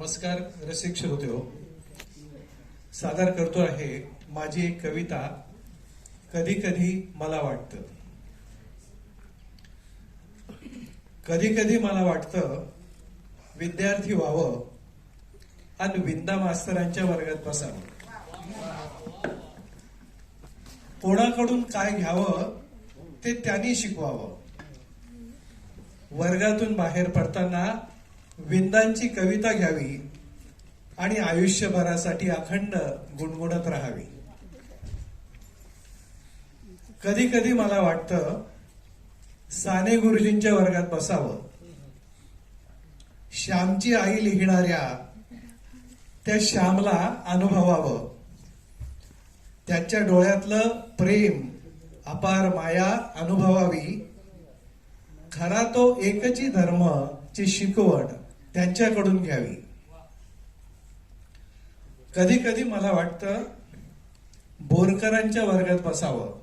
नमस्कार रसिक श्रोते हो. सादर करतो आहे माझी एक कविता. कधी कधी मला वाटतं. कधी कधी मला वाटतं विद्यार्थी व्हावं आणि विंदा मास्तरांच्या वर्गात बसावं. कोणाकडून काय घ्यावं ते त्यांनी शिकवावं. वर्गातून बाहेर पडताना विंदांची कविता घ्यावी आणि आयुष्यभरासाठी अखंड गुणगुणत राहावी. कधी कधी मला वाटतं साने गुरुजींच्या वर्गात बसावं. श्यामची आई लिहिणाऱ्या त्या श्यामला अनुभवावं. त्याच्या डोळ्यातलं प्रेम अपार माया अनुभवावी. खरा तो एकची धर्म ची शिकवण. त्यांच्याकडून घ्यावी. कधी कधी मला वाटतं बोरकरांच्या वर्गात बसावं.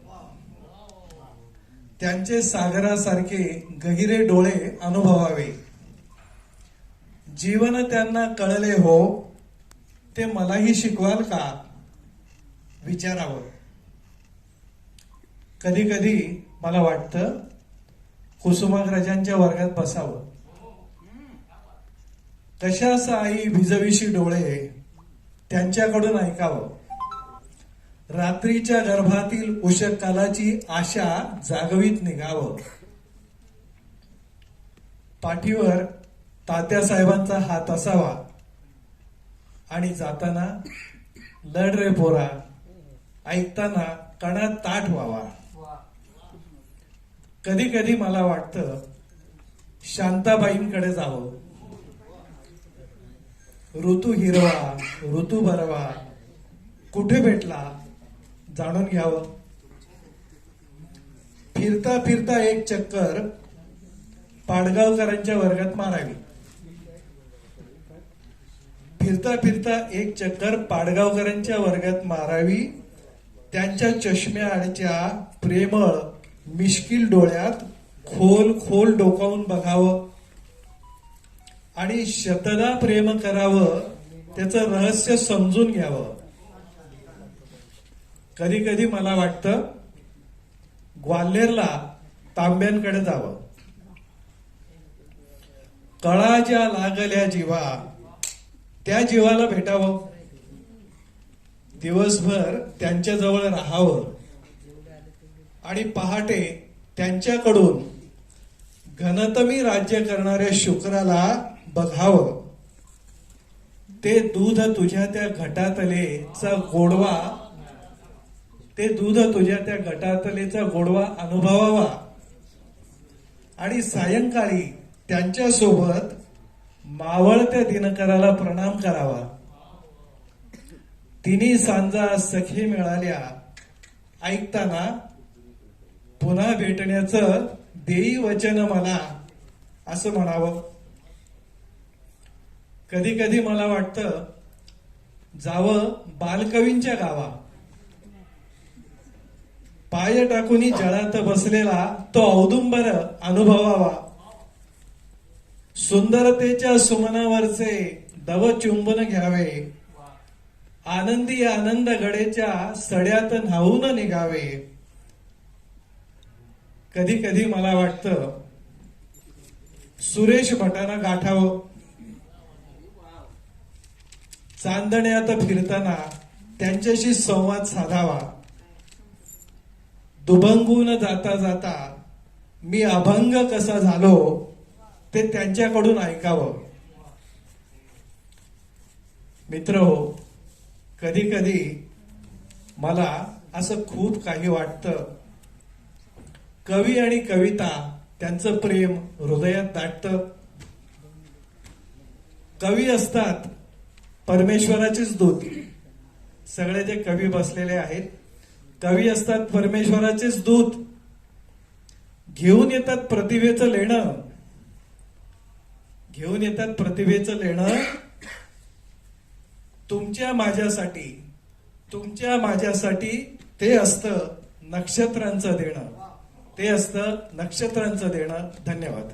त्यांचे सागरासारखे गहिरे डोळे अनुभवावे. जीवन त्यांना कळले हो ते मलाही शिकवाल का? विचारावं. कधी कधी मला वाटतं कुसुमाग्रजांच्या वर्गात बसावं. तशाच आई भिजविशी डोळे त्यांच्याकडून ऐकावं. रात्रीच्या गर्भातील उषकालाची आशा जागवीत निघावं. पाठीवर तात्यासाहेबांचा हात असावा. आणि जाताना लढ रे पोरा ऐकताना कणात ताट व्हावा. कधी कधी मला वाटतं शांताबाईंकडे जावं. ऋतू हिरवा ऋतू बरवा कुठे भेटला जाणून घ्यावं. फिरता फिरता एक चक्कर पाडगावकरांच्या वर्गात मारावी. फिरता फिरता एक चक्कर पाडगावकरांच्या वर्गात मारावी. त्यांच्या चष्म्याच्या प्रेमळ मिश्किल डोळ्यात खोल खोल डोकावून बघावं. आणि शतदा प्रेम करावं त्याचं रहस्य समजून घ्यावं. कधी कधी मला वाटतं ग्वाल्हेरला तांब्यांकडे जावं. कळा ज्या लागल्या जीवा त्या जीवाला भेटावं. दिवसभर त्यांच्याजवळ राहावं. आणि पहाटे त्यांच्याकडून घनतमी राज्य करणाऱ्या शुक्राला बघावं. ते दूध तुझ्या त्या घटातलेचा गोडवा ते दूध तुझ्या त्या घटातलेचा गोडवा अनुभवावा. आणि सायंकाळी त्यांच्यासोबत मावळत्या दिनकराला प्रणाम करावा. तिन्ही सांजा सखी मिळाल्या. ऐकताना पुन्हा भेटण्याचं देई वचन मला असं म्हणावं. कधी कधी मला वाटतं जावं बालकवींच्या गावा. पाय टाकून जळात बसलेला तो औदुंबर अनुभवावा. सुंदरतेच्या सुमनावरचे दव चुंबन घ्यावे. आनंदी आनंद गडेच्या सड्यात न्हावून निघावे. कधी कधी मला वाटतं सुरेश भटानं गाठावं. चांदण्यात फिरताना त्यांच्याशी संवाद साधावा. दुभंगून जाता जाता मी अभंग कसा झालो ते त्यांच्याकडून ऐकावं. मित्र हो कधी कधी मला असं खूप काही वाटतं. कवी आणि कविता त्यांचं प्रेम हृदयात दाटतं. कवी असतात परमेश्वराचेच दूत. सगळे जे कवी बसलेले आहेत कवी असतात परमेश्वराचेच दूत. घेऊन येतात प्रतिभेचं लेणं. घेऊन येतात प्रतिभेचं लेणं. तुमच्या माझ्यासाठी तुमच्या माझ्यासाठी ते असतं नक्षत्रांचं देणं. ते असतं नक्षत्रांचं देणं. धन्यवाद.